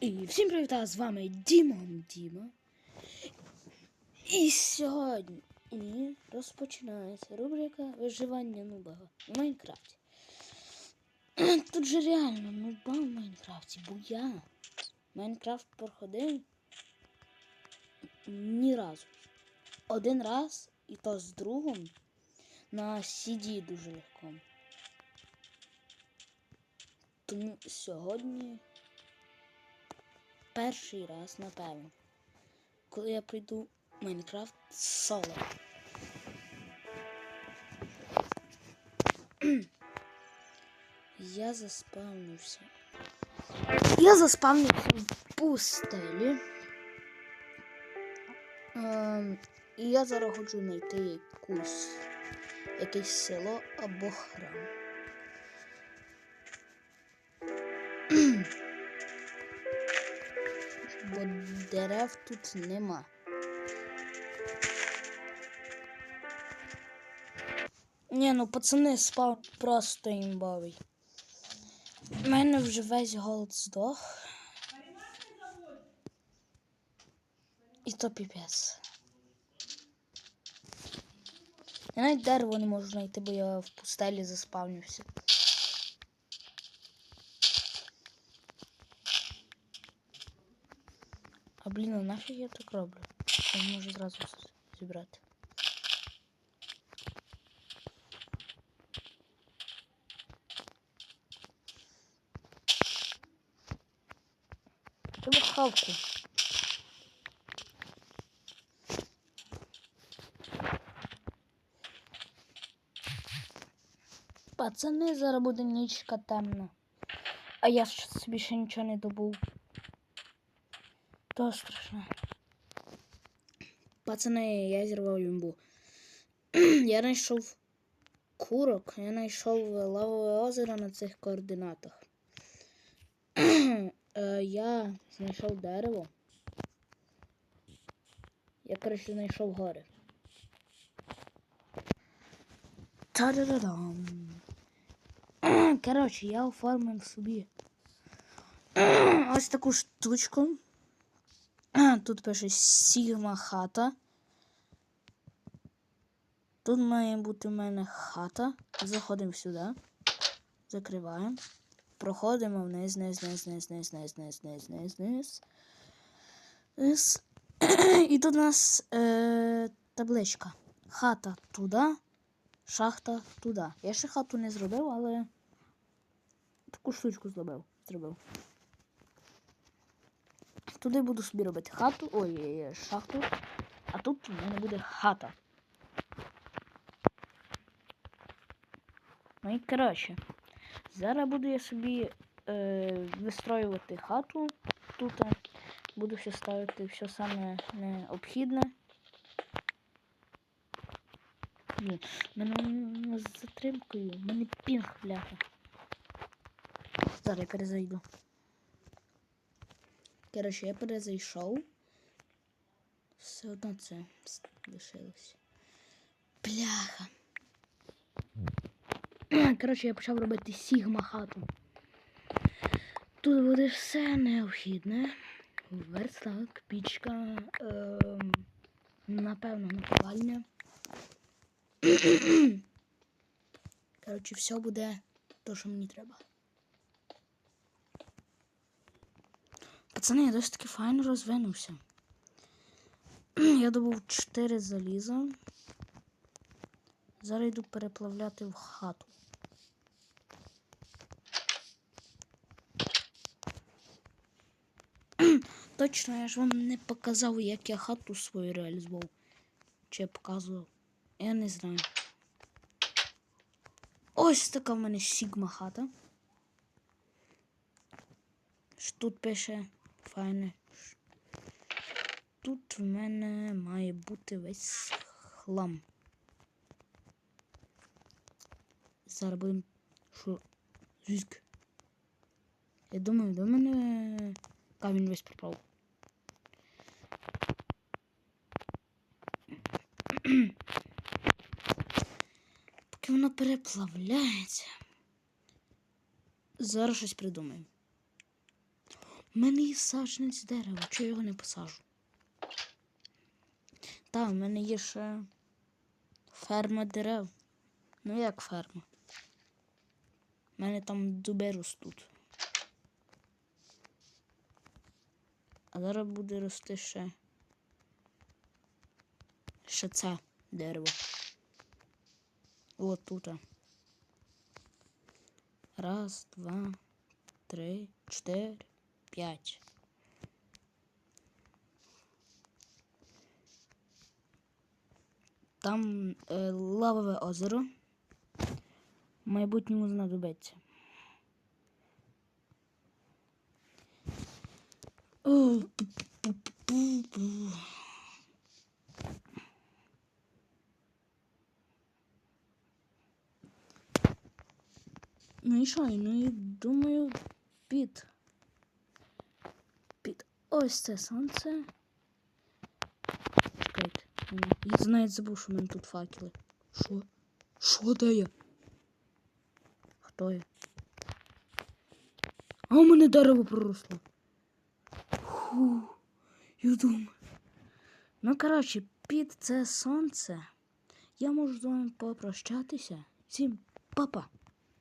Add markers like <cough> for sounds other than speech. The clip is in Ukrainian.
І всім привіт, з вами Дімон Діма. І сьогодні розпочинається рубрика виживання нуба в Майнкрафті. <clears throat> Тут же реально нуба в Майнкрафті, бо я Майнкрафт проходив ні разу. Один раз, і то з другом на CD дуже легко. Тому сьогодні перший раз, напевно, коли я прийду в Майнкрафт соло. Я заспавнився. Я заспавнився в пустелі. Ем, і я зараз хочу знайти якусь якесь село або храм. Дерев тут нема. Ні, ну пацани спав просто імбовий. У мене вже весь голод здох. І то піпець. Я навіть дерево не можу знайти, бо я в пустелі заспавнився. А блін, а нафіг я так роблю? Я можу зразу зібрати. Треба хавку. Пацани, зараз буде нічка темна. А я собі ще нічого не добув. То страшно. Пацани, я зірвав юмбу. <clears throat> я знайшов курок, я знайшов лавове озеро на цих координатах. Е, <clears throat> я знайшов дерево. Я, коротше, знайшов гори. Та-да-да-дам. <clears throat> Коротше, я оформив собі ось таку штучку. <clears throat> Тут пише Сігма хата. Тут має бути в мене хата. Заходимо сюди. Закриваємо. Проходимо вниз, вниз, вниз, вниз, вниз, вниз, вниз, вниз, вниз, вниз. <clears throat> І тут у нас е, табличка. Хата туди, шахта туди. Я ще хату не зробив, але таку штучку зробив. зробив. Туди буду собі робити хату. Ой, шахту. А тут у мене буде хата. Ну і коротше. Зараз буду я собі е, вистроювати хату. Тут буду все ставити все саме необхідне. Блін, мене з затримкою, мене пінг бляха. Зараз я перезайду. Коротше, я перезайшов. Все одно це лишилось. Бляха. <clears throat> Коротше, я почав робити Сігма хату. Тут буде все необхідне. Верстак, пічка, е, напевно, наповальня. <clears throat> Коротше, все буде то, що мені треба. Пацани, я досить таки файно розвинувся. <clears throat> Я добув 4 заліза. Зараз йду переплавляти в хату. <clears throat> Точно, я ж вам не показав, як я хату свою реалізував. Чи я показував? Я не знаю. Ось така в мене Сігма хата. Тут пише файне. Тут в мене має бути весь хлам. Зараз будемо що Зюзьк. Я думаю, до мене камінь весь пропав. Поки воно переплавляється. Зараз щось придумаємо. У мене є саджанець дерева, чого його не посажу? Та, в мене є ще ферма дерев. Ну як ферма? У мене там дуби ростуть. А зараз буде рости ще. Ще це дерево. От тут. Раз, два, три, чотири, п'ять. Там е, лавове озеро. Майбутньому знадобиться. Ну і що? Ну і думаю, під. Ось це сонце. Чекайте. Я навіть забув, що в мене тут факели. Що? Що я? Хто я? А у мене дерево проросло. Фу, я думаю. Ну, коротше, під це сонце. Я можу з вами попрощатися. Всім па-па.